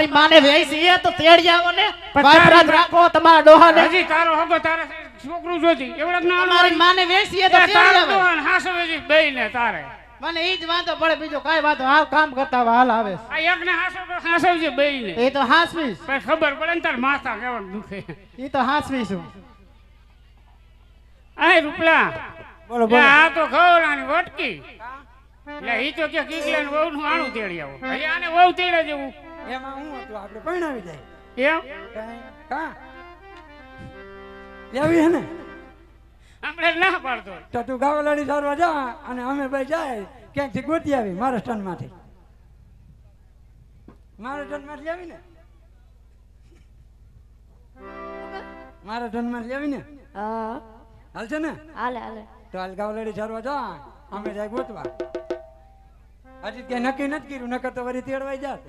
તમારી માને વેચી એ તો તેડી આવો ને પણ રાખો તમારા ડોહાને. હજી તારો હગો તારે છોકરું જોતી એવડક ના તમારી માને વેચી એ તો તેડી આવો હાસો વેચી બેય ને તારે. મને ઈ જ વાંધો પડે બીજો કાંઈ વાંધો હાલ કામ કરતા હાલ આવે આ એક ને હાસો હાસો છે બેય ને એ તો હાસવીશ. પણ ખબર પડે ને તાર માથા કેવા દુખે. ઈ તો હાસવીશું આ રૂપલા. બોલો બોલો. આ તો ખવડાની વટકી. લે ઈ તો કે કીકલે ને વહુ નું આણું તેડી આવો આને વહુ તેડે જેવું. એમાં હું હતું? આપણે પરણાવી જાય એમ? લેવી હે ને? આપણે ના પાડતો તો તું ગાવલાડી સારવા જા અને અમે ભાઈ જાય ક્યાંકથી ગોતી આવી? મહારાષ્ટ્રમાંથી મહારાષ્ટ્રમાંથી આવી ને? મહારાષ્ટ્રમાંથી આવી ને? હા. હાલ છે ને? હાલે હાલે. તો હાલ ગાવલાડી સારવા જા. અમે જાય ગોતવા. હજી ક્યાંય નક્કી નથી કર્યું નકર તો વરી તેડવાઈ જાત.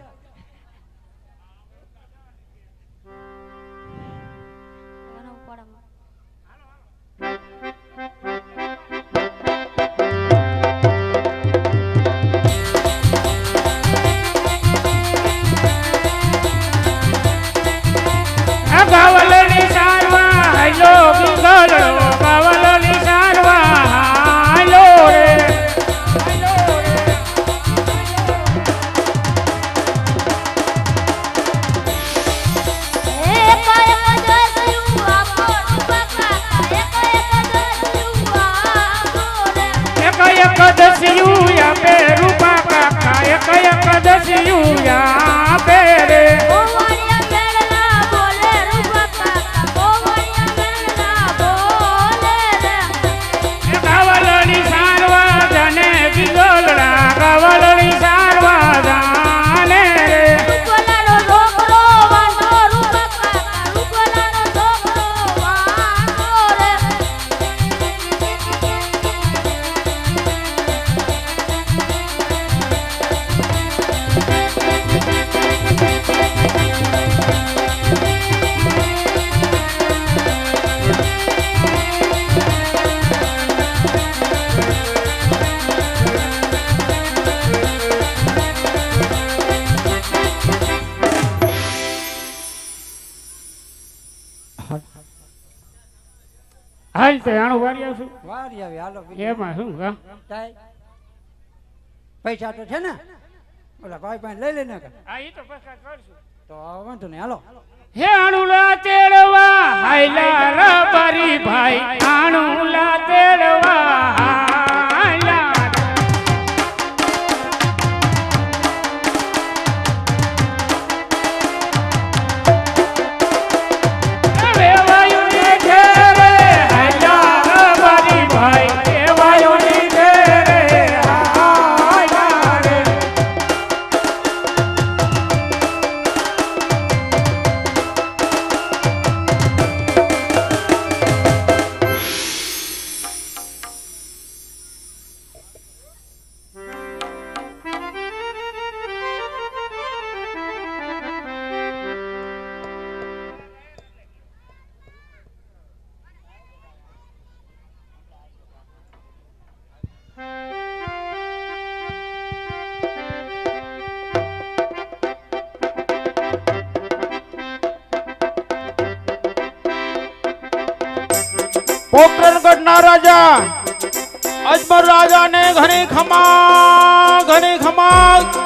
હા પૈસા તો છે ને. ઓલા ભાઈ પાસે લઈ લઈને હા એ તો પૈસા કરશું. તો વાંધો નહીં હાલો. હે અણુલા તેડવા હાઈલા રબારી ભાઈ અણુલા તેડવા. રાજા અજમર રાજાને ઘણી ખમા ઘણી ખમા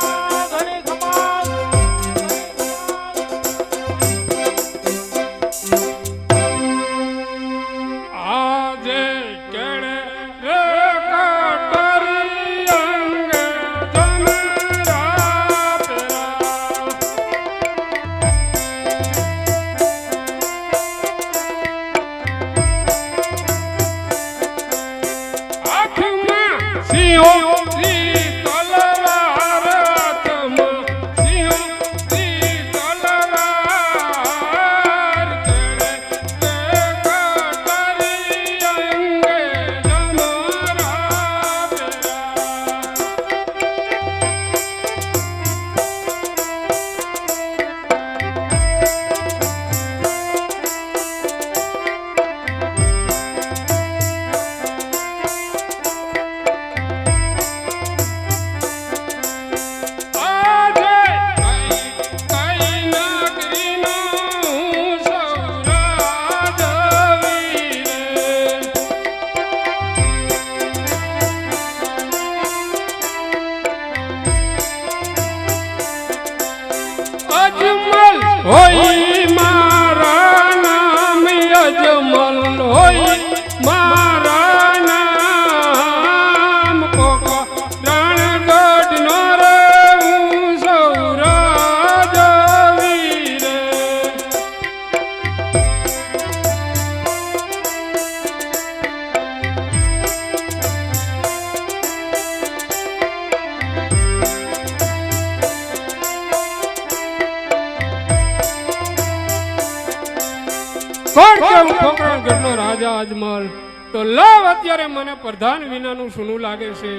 રાજા તો લાવ અત્યારે મને પ્રધાન વિનાનું સુનું લાગે છે.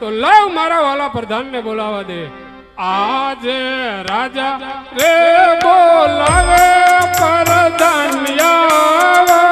તો લાવ મારા વાલા પ્રધાનને બોલાવા દે. આજે રાજા રે બોલાવે, પ્રધાન આવજો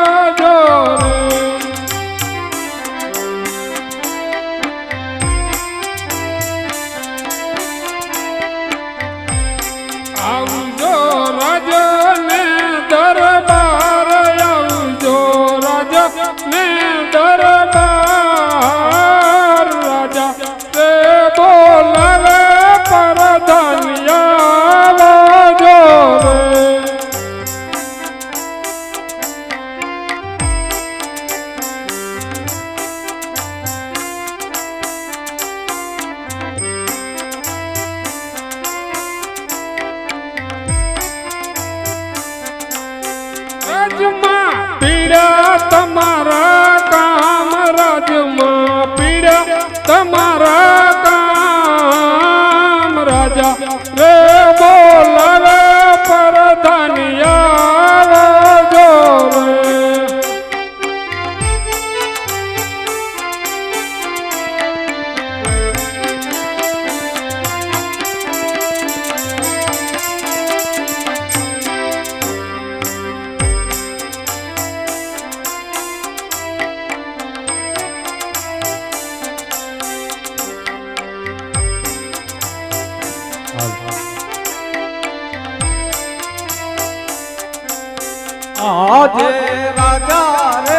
રાજા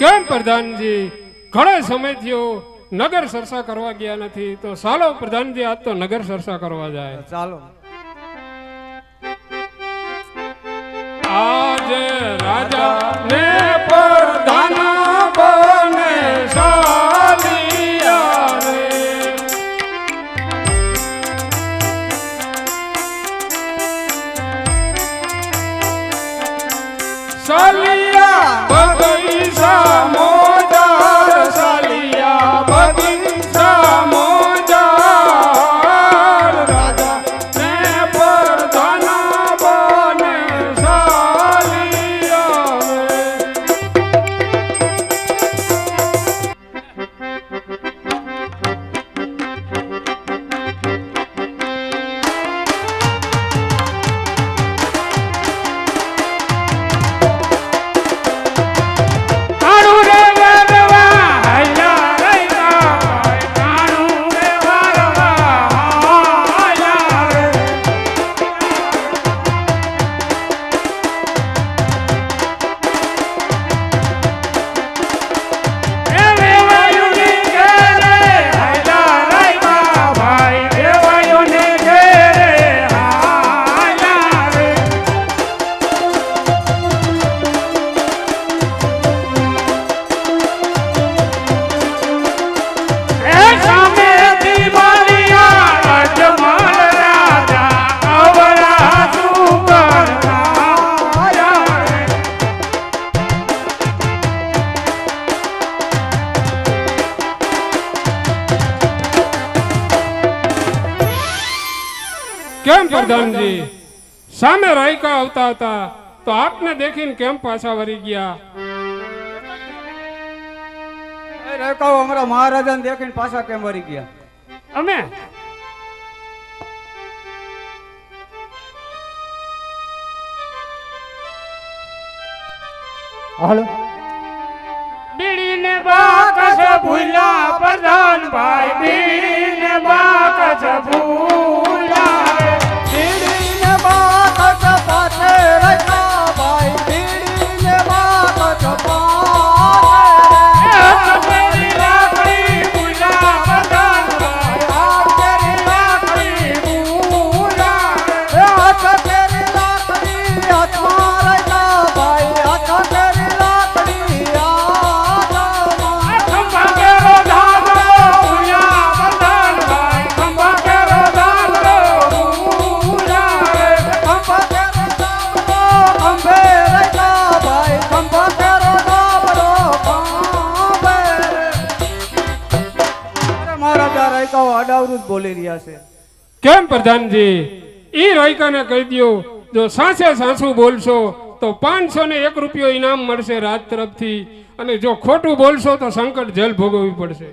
કામ પ્રધાનજી? ઘણો સમય થયો નગર સરસા કરવા ગયા નથી તો ચાલો પ્રધાનજી આજ તો નગર સરસા કરવા જાય. ચાલો. આજે રાજા ને સામે રાયકા આવતા હતા તો આપને દેખીને કેમ પાછા વળી ગયા? રાયકાઓ અમારા મહારાજાને દેખીને પાછા કેમ વળી ગયા? અમે? હાલો. બીડીને બાકસ ભૂલા પ્રધાન ભાઈ બીડીને બાકસ ભૂલા ગયા છે. કેમ પ્રધાનજી? ઈ રોયકાને કહી દો જો સાસે સાસુ બોલશો તો પાંચસો ને એક રૂપિયો ઇનામ મળશે રાજ તરફથી. અને જો ખોટું બોલશો તો સંકટ જેલ ભોગવવી પડશે.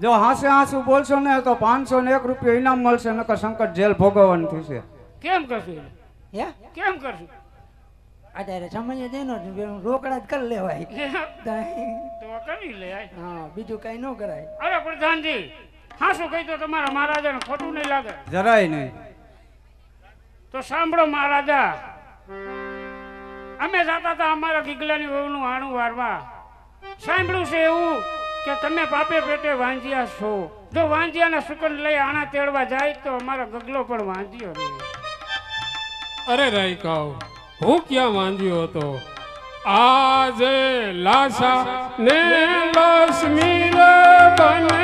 જો હાસે હાસુ બોલશો ને તો પાંચસો ને એક રૂપિયો ઇનામ મળશે નકર સંકટ જેલ ભોગવવાનું થશે. કેમ કરશું? હે? કેમ કરશું? અત્યારે સમય દેનો રોકડા જ કરી લેવાય. તો કરી લેવાય. હા બીજું કઈ ન કરાય. અરે પ્રધાનજી હા કહી તો તમારા મહારાજાને ખોટું નહીં લાગે? જરાય નહીં. તો સાંભળો મહારાજા અમે જાતા હતા અમારા ગીગલાની વહુનું આણું વારવા. સાંભળ્યું છે એવું કે તમે પાપે પેટે વાંજિયા છો. જો વાંજ્યાના સુકન લઈ આણા તેડવા જાય તો અમારો ગગલો પણ વાંજ્યો અરે કહો હું ક્યાં વાંધ્યો હતો? આજે લાસા ને લક્ષ્મી બને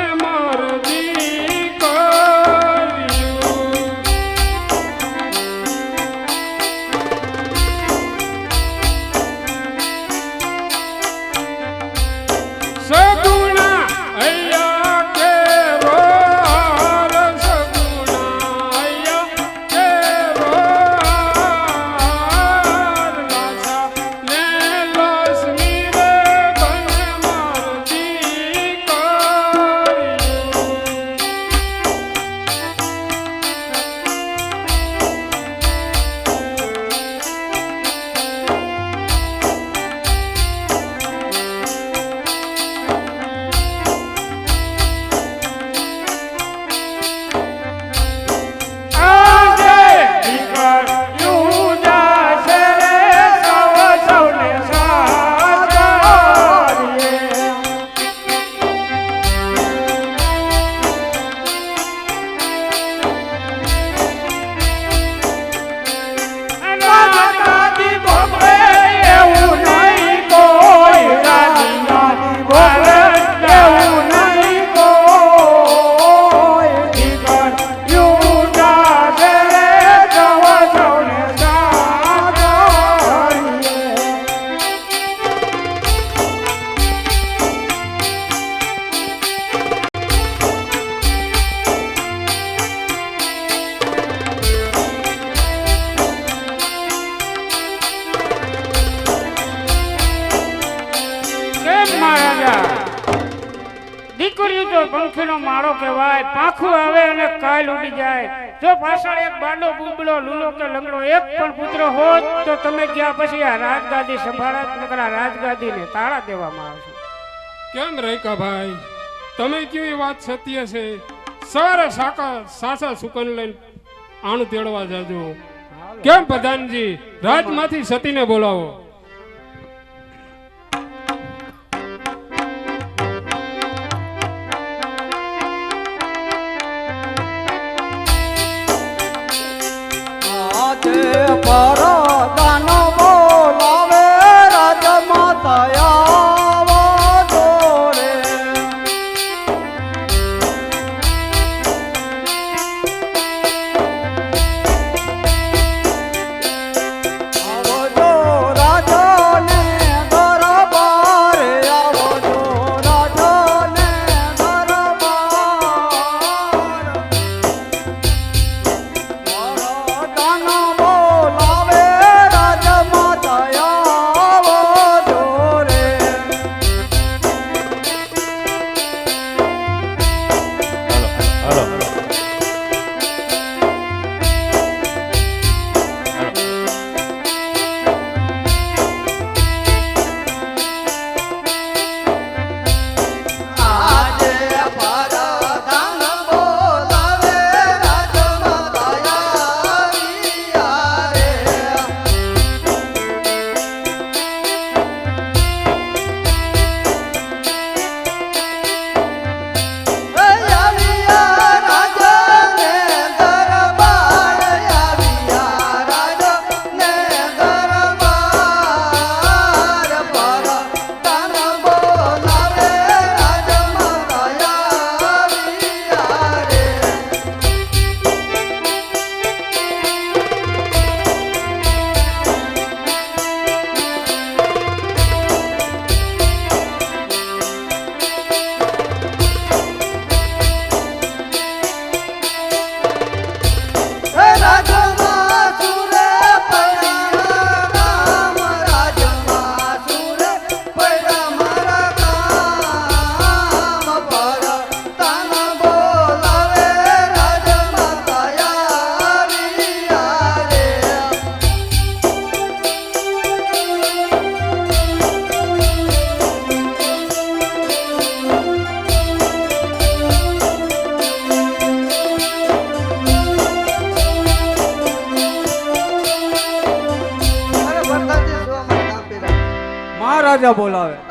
પણ પુત્ર હોત તો તમે ગયા પછી આ રાજગાદી સંભાળત નકરા રાજગાદીને તાળા દેવામાં આવશે. કેમ રેકા ભાઈ? તમે કેવી વાત સત્ય છે? સવારે સાકા સાસા સુકન લઈને આણું તેડવા જાજો. કેમ પ્રધાનજી? રાજમાંથી સતીને બોલાવો. બોલાવે.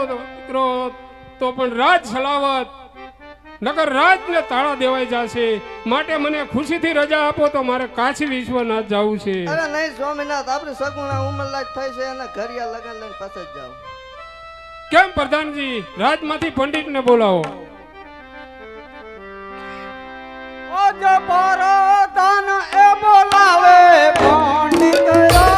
આવતો દીકરો તો પણ રાજ સલાવત. નગર રાજને તાળા દેવાઈ જશે. માટે મને ખુશીથી રજા આપો તો મારે કાશી વિશ્વનાથ જવું છે. અરે નહીં સ્વામીનાથ આપણે સગુણા ઉમરલાજ થઈ છે અને ઘરિયા લગન લઈને પાછા જ જાવ કેમ પ્રધાનજી? રાજમાંથી પંડિતને બોલાવો. ઓ જો એ બોલાવે પંડિત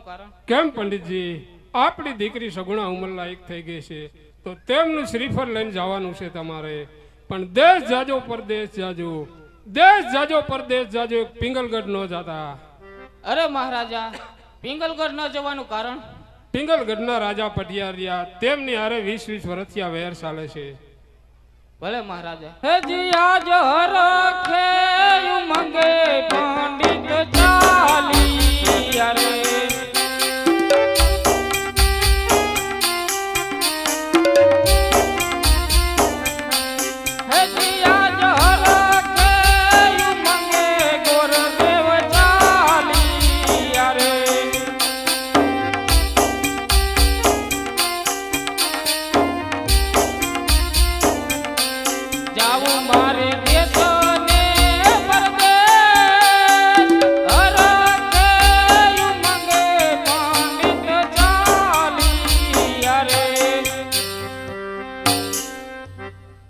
કારણ? કેમ પંડિતજી? આપણી દીકરી સગુણા ઉંમરલાયક થઈ ગઈ છે. તો તેમનું શ્રીફળ લઈને જવાનું છે તમારે. પણ દેશ જાજો પરદેશ જાજો. દેશ જાજો પરદેશ જાજો. પિંગલગઢ ન જાતા. અરે મહારાજા પિંગલગઢ ન જવાનું કારણ? પિંગલગઢના રાજા પટિયારિયા તેમની હારે વીસ વીસ વર્ષથી વેર ચાલે છે. ભલે મહારાજા. હજી જો હરખે મંગે પંડિત